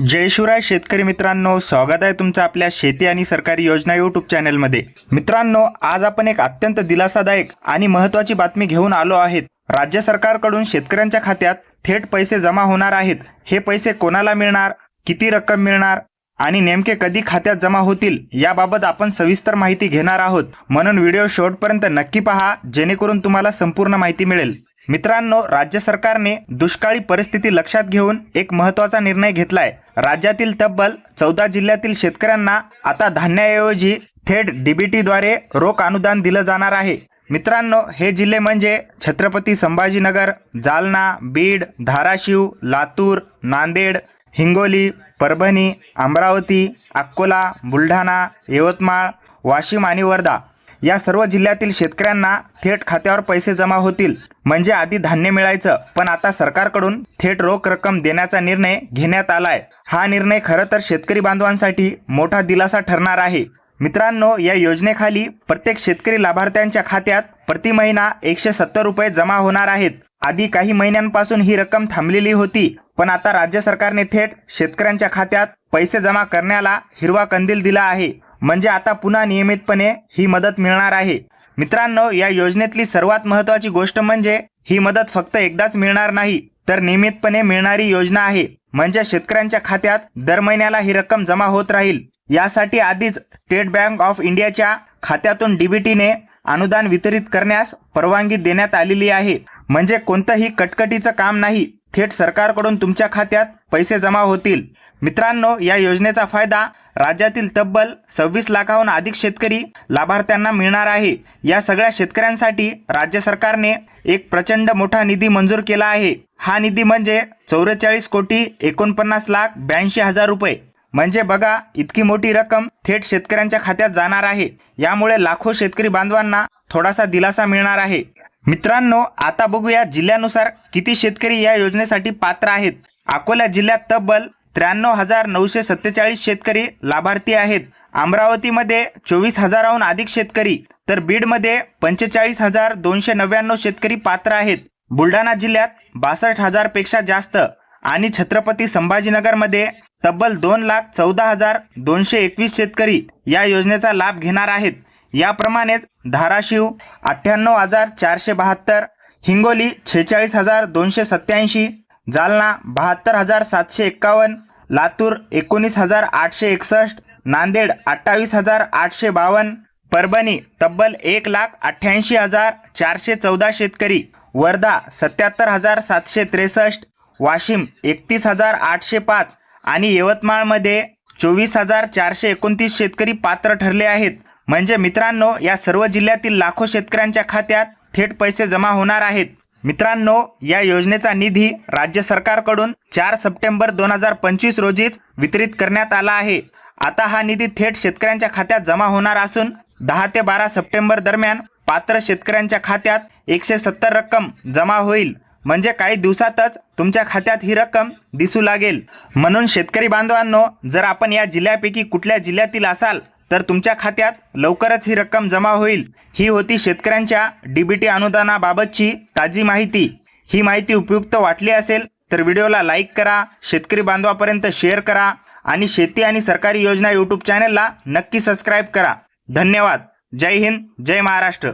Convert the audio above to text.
जय शिवराय शेतकरी मित्रांनो स्वागत आहे तुमचं आपल्या शेती आणि सरकारी योजना यूट्यूब चॅनलमध्ये मित्रांनो आज आपण एक अत्यंत दिलासादायक आणि महत्त्वाची बातमी घेऊन आलो आहेत. राज्य सरकारकडून शेतकऱ्यांच्या खात्यात थेट पैसे जमा होणार आहेत. हे पैसे कोणाला मिळणार? किती रक्कम मिळणार? आणि नेमके कधी खात्यात जमा होतील? याबाबत आपण सविस्तर माहिती घेणार आहोत. म्हणून व्हिडिओ शेवटपर्यंत नक्की पहा जेणेकरून तुम्हाला संपूर्ण माहिती मिळेल. मित्रांनो राज्य सरकारने दुष्काळी परिस्थिती लक्षात घेऊन एक महत्त्वाचा निर्णय घेतलाय. राज्यातील तब्बल चौदा जिल्ह्यातील शेतकऱ्यांना आता धान्याऐवजी थेट डीबीटीद्वारे रोख अनुदान दिलं जाणार आहे. मित्रांनो हे जिल्हे म्हणजे छत्रपती संभाजीनगर जालना बीड धाराशिव लातूर नांदेड हिंगोली परभणी अमरावती अकोला बुलढाणा यवतमाळ वाशिम आणि वर्धा. या सर्व जिल्ह्यातील शेतकऱ्यांना थेट खात्यावर पैसे जमा होतील. म्हणजे आधी धान्य मिळायचं पण आता सरकारकडून थेट रोख रक्कम देण्याचा निर्णय घेण्यात आलाय. हा निर्णय खरं तर शेतकरी बांधवांसाठी मोठा दिलासा ठरणार आहे. मित्रांनो या योजनेखाली प्रत्येक शेतकरी लाभार्थ्यांच्या खात्यात प्रति महिना एकशे सत्तर रुपये जमा होणार आहेत. आधी काही महिन्यांपासून ही रक्कम थांबलेली होती पण आता राज्य सरकारने थेट शेतकऱ्यांच्या खात्यात पैसे जमा करण्याला हिरवा कंदील दिला आहे. म्हणजे आता पुन्हा नियमितपणे ही मदत मिळणार आहे. मित्रांनो या योजनेतली सर्वात महत्त्वाची गोष्ट म्हणजे ही मदत फक्त एकदाच मिळणार नाही तर नियमितपणे मिळणारी योजना आहे. म्हणजे शेतकऱ्यांच्या खात्यात दर महिन्याला ही रक्कम जमा होत राहील. यासाठी आधीच स्टेट बँक ऑफ इंडियाच्या खात्यातून डीबीटीने अनुदान वितरित करण्यास परवानगी देण्यात आलेली आहे. म्हणजे कोणतंही कटकटीचं काम नाही थेट सरकारकडून तुमच्या खात्यात पैसे जमा होतील. मित्रांनो या योजनेचा फायदा राज्यातील तब्बल सव्वीस लाखाहून अधिक शेतकरी लाभार्थ्यांना मिळणार आहे. या सगळ्या शेतकऱ्यांसाठी राज्य सरकारने एक प्रचंड मोठा निधी मंजूर केला आहे. हा निधी म्हणजे चौवेचाळीस कोटी एकोणपन्नास लाख ब्याऐंशी हजार रुपये. म्हणजे बघा इतकी मोठी रक्कम थेट शेतकऱ्यांच्या खात्यात जाणार आहे. यामुळे लाखो शेतकरी बांधवांना थोडासा दिलासा मिळणार आहे. मित्रांनो आता बघूया जिल्ह्यानुसार किती शेतकरी या योजनेसाठी पात्र आहेत. अकोला जिल्ह्यात तब्बल त्र्याण्णव हजार नऊशे सत्तेचाळीस शेतकरी लाभार्थी आहेत. अमरावतीमध्ये चोवीस हजाराहून अधिक शेतकरी तर बीडमध्ये पंचेचाळीस हजार दोनशे नव्याण्णव शेतकरी पात्र आहेत. बुलढाणा जिल्ह्यात बासष्ट हजारपेक्षा जास्त आणि छत्रपती संभाजीनगरमध्ये तब्बल दोन लाख चौदा हजार दोनशे एकवीस शेतकरी या योजनेचा लाभ घेणार आहेत. याप्रमाणेच धाराशिव अठ्ठ्याण्णव हजार चारशे बहात्तर हिंगोली छेचाळीस हजार दोनशे सत्याऐंशी जालना बहात्तर हजार सातशे एक्कावन्न लातूर एकोणीस हजार आठशे एकसष्ट नांदेड अठ्ठावीस हजार आठशे बावन्न परभणी तब्बल एक लाख अठ्ठ्याऐंशी हजार चारशे चौदा शेतकरी वर्धा सत्याहत्तर हजार सातशे त्रेसष्ट वाशिम एकतीस हजार आठशे पाच आणि यवतमाळमध्ये चोवीस हजार चारशे एकोणतीस शेतकरी पात्र ठरले आहेत. म्हणजे मित्रांनो या सर्व जिल्ह्यातील लाखो शेतकऱ्यांच्या खात्यात थेट पैसे जमा होणार आहेत. मित्रांनो या योजनेचा निधी राज्य सरकारकडून चार सप्टेंबर दोन हजार पंचवीस रोजीच वितरित करण्यात आला आहे. आता हा निधी थेट शेतकऱ्यांच्या खात्यात जमा होणार असून दहा ते बारा सप्टेंबर दरम्यान पात्र शेतकऱ्यांच्या खात्यात एकशे सत्तर रक्कम जमा होईल. म्हणजे काही दिवसातच तुमच्या खात्यात ही रक्कम दिसू लागेल. म्हणून शेतकरी बांधवांनो जर आपण या जिल्ह्यापैकी कुठल्या जिल्ह्यातील असाल तर तुमच्या खात्यात लवकरच ही रक्कम जमा होईल. ही होती शेतकऱ्यांच्या डीबीटी अनुदानाबाबतची ताजी माहिती. ही माहिती उपयुक्त वाटली असेल तर व्हिडिओला लाईक करा शेतकरी बांधवापर्यंत शेअर करा आणि शेती आणि सरकारी योजना यूट्यूब चॅनलला नक्की सबस्क्राईब करा. धन्यवाद. जय हिंद जय महाराष्ट्र.